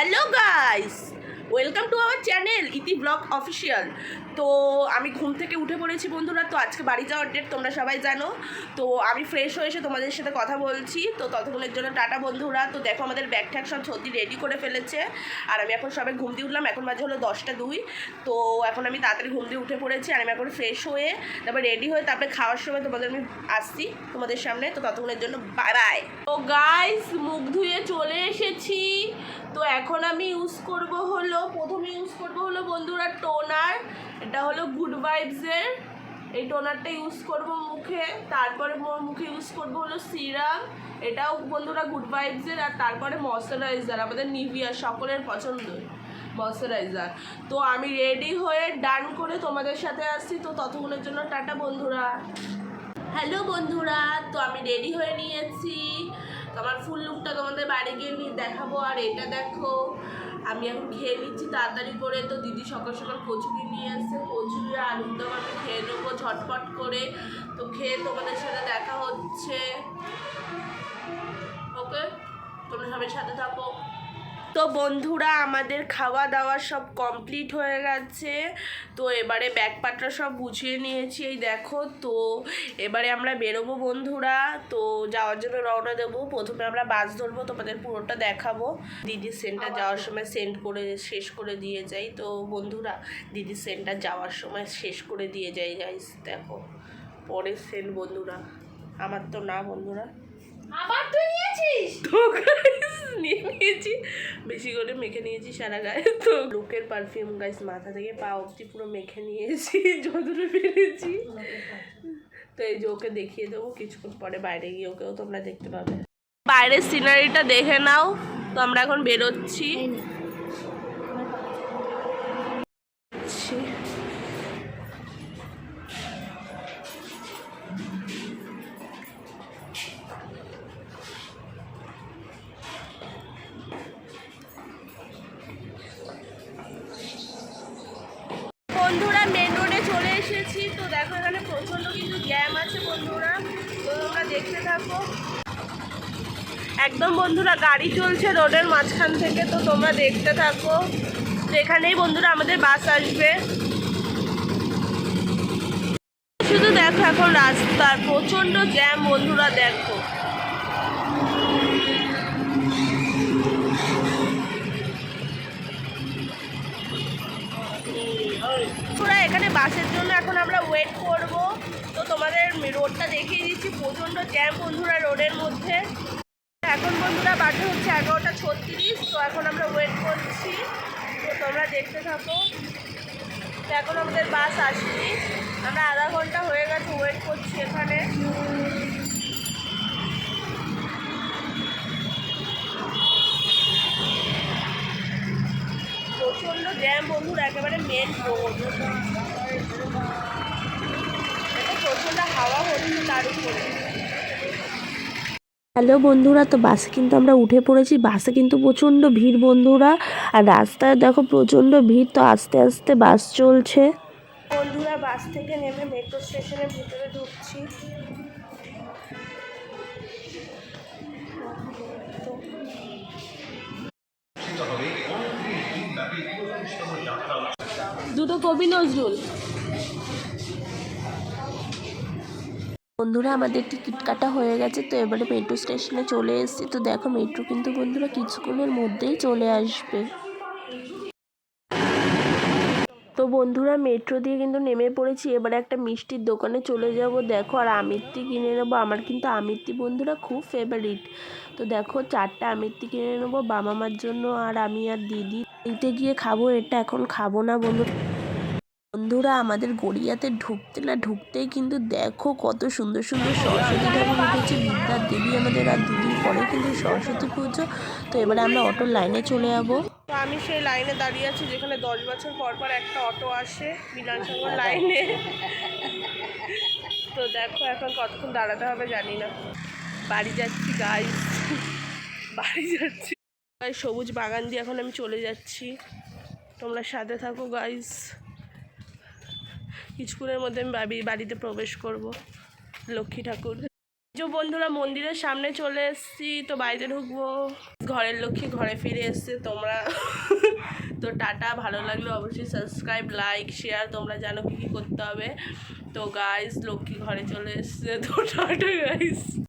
Hello guys welcome to our channel Iti blog official তো আমি ঘুম থেকে উঠে পড়েছি বন্ধুরা, তো আজকে বাড়ি যাওয়ার ডেট তোমরা সবাই জানো। তো আমি ফ্রেশ হয়ে এসে তোমাদের সাথে কথা বলছি। তো ততক্ষণের জন্য টাটা বন্ধুরা। তো দেখো আমাদের ব্যাগ ট্যাগ সব সত্যি রেডি করে ফেলেছে। আর আমি এখন সবাই ঘুম দিয়ে উঠলাম, এখন মাঝে হলো দশটা দুই। তো এখন আমি তাড়াতাড়ি ঘুম দিয়ে উঠে পড়েছি আর আমি এখন ফ্রেশ হয়ে, তারপর রেডি হয়ে তারপরে খাওয়ার সময় তোমাদের আমি আসছি তোমাদের সামনে। তো ততক্ষণের জন্য বাই বাই তো গাইস মুখ ধুয়ে চলে এসেছি। এখন আমি ইউজ করব হলো, প্রথমে ইউজ করব হলো বন্ধুরা টোনার এটা হলো গুড ভাইবসের এই টোনারটা ইউজ করব মুখে, তারপরে মুখে ইউজ করব হলো সিরাম এটাও বন্ধুরা গুড ভাইবসের আর তারপরে ময়শ্চারাইজার আমাদের নিভিয়া সকলের পছন্দ ময়শ্চারাইজার তো আমি রেডি হয়ে ডান করে তোমাদের সাথে আসছি, তো ততক্ষণের জন্য টাটা বন্ধুরা। হ্যালো বন্ধুরা, তো আমি রেডি হয়ে নিয়েছি। আমার ফুল লুকটা তোমাদের বাড়ি গিয়ে নিয়ে দেখাবো। আর এটা দেখো, আমি এখন খেয়ে নিচ্ছি তাড়াতাড়ি করে। তো দিদি সকাল সকাল কচুরি নিয়ে এসছে। কচুরি আর উদ্যোগ আমি খেয়ে নেব ঝটপট করে। তো খেয়ে তোমাদের সাথে দেখা হচ্ছে। ওকে? তোমরা সবাই সাথে থাকো। তো বন্ধুরা আমাদের খাওয়া দাওয়া সব কমপ্লিট হয়ে গেছে। তো এবারে ব্যাগপাটরা সব গুছিয়ে নিয়েছি। এই দেখো তো এবারে আমরা বেরোবো বন্ধুরা। তো যাওয়ার জন্য রওনা দেবো। প্রথমে আমরা বাস ধরবো তোমাদের পুরোটা দেখাবো। দিদির সেন্টার যাওয়ার সময় সেন্ড করে শেষ করে দিয়ে যাই। তো বন্ধুরা দিদির সেন্টার যাওয়ার সময় শেষ করে দিয়ে যাই গাইস দেখো পরের সেন্ট বন্ধুরা। আমার তো না বন্ধুরা। আবার তুই নিয়েছিস তো গাইস নিয়ে নিয়েছি। বেশি করে মেখে নিয়েছি সারা গায়ে। তো লোকের পারফিউম গাইস মাথা থেকে পা অবধি পুরো মেখে নিয়েছি যতটা পেরেছি। তো এই যে ওকে দেখিয়ে দেবো কিছুক্ষণ পরে বাইরে গিয়ে ওকেও তোমরা দেখতে পাবে। বাইরের সিনারিটা দেখে নাও। তো আমরা এখন বেরোচ্ছি। একদম বন্ধুরা, গাড়ি চলছে রোডের মাঝখান থেকে, তো তোমরা দেখতে থাকো। তো এখানেই বন্ধুরা আমাদের বাস আসবে। শুধু দেখো এখন রাস্তার, প্রচণ্ড জ্যাম বন্ধুরা, দেখো। এখানে বাসের জন্য এখন আমরা ওয়েট করব। তোমাদের রোডটা দেখিয়ে দিচ্ছি, প্রচণ্ড জ্যাম বন্ধুরা রোডের মধ্যে। এখন বন্ধুরা বাজে হচ্ছে এগারোটা ছত্রিশ, তো এখন আমরা ওয়েট করছি। তো তোমরা দেখতে থাকো। তো এখন আমাদের বাস আসেনি। আমরা আধা ঘণ্টা হয়ে গেছে ওয়েট করছি এখানে। প্রচণ্ড জ্যাম বন্ধুরা, একেবারে মেন রোড এটা হাওয়া হচ্ছে তার উপরে। হ্যালো বন্ধুরা তো বাসে কিন্তু আমরা উঠে পড়েছি। বাসে কিন্তু প্রচণ্ড ভিড় বন্ধুরা। আর রাস্তায় দেখো প্রচণ্ড ভিড় তো আস্তে আস্তে বাস চলছে। বন্ধুরা বাস থেকে নেমে মেট্রো স্টেশনের ভিতরে ঢুকছি। দুটো কবি নজরুল। বন্ধুরা, আমাদের টিকিট কাটা হয়ে গেছে, তো এবারে মেট্রো স্টেশনে চলে এসেছি। তো দেখো মেট্রো কিন্তু বন্ধুরা কিছুক্ষণের মধ্যেই চলে আসবে। তো বন্ধুরা মেট্রো দিয়ে কিন্তু নেমে পড়েছি। এবারে একটা মিষ্টির দোকানে চলে যাব। দেখো, আর আমিত্তি কিনে নেব। আমার কিন্তু আমিত্তি বন্ধুরা খুব ফেভারিট তো দেখো, চারটা আমিত্তি কিনে নেব, বাবা মার জন্য আর আমি আর দিদি। দিতে গিয়ে খাব, এটা এখন খাব না বন্ধু বন্ধুরা, আমাদের গড়িয়াতে ঢুকতে না ঢুকতেই কিন্তু দেখো কত সুন্দর সুন্দর সরস্বতী ঠাকুর উঠেছে বিদ্যার দেবী আমাদের আর দুদিন পরে কিন্তু সরস্বতী পুজো। তো এবারে আমরা অটোর লাইনে চলে যাব। তো আমি সেই লাইনে দাঁড়িয়ে আছি যেখানে দশ বছর পর পর একটা অটো আসে বিধানসভার লাইনে। তো দেখো এখন কতক্ষণ দাঁড়াতে হবে জানি না। বাড়ি যাচ্ছি গাই বাড়ি যাচ্ছি। সবুজ বাগান দিয়ে এখন আমি চলে যাচ্ছি। তোমরা সাথে থাকো গাইস কিছুক্ষণের মধ্যে আমি বাড়ি, বাড়িতে প্রবেশ করব, লক্ষ্মী ঠাকুর। যে বন্ধুরা, মন্দিরের সামনে চলে এসেছি, তো বাড়িতে ঢুকবো। ঘরের লক্ষ্মী ঘরে ফিরে এসছে, তোমরা। তো টাটা, ভালো লাগলে অবশ্যই সাবস্ক্রাইব, লাইক, শেয়ার, তোমরা জানো কী কী করতে হবে। তো গাইস লক্ষ্মী ঘরে চলে এসছে, তো টাটা গাইস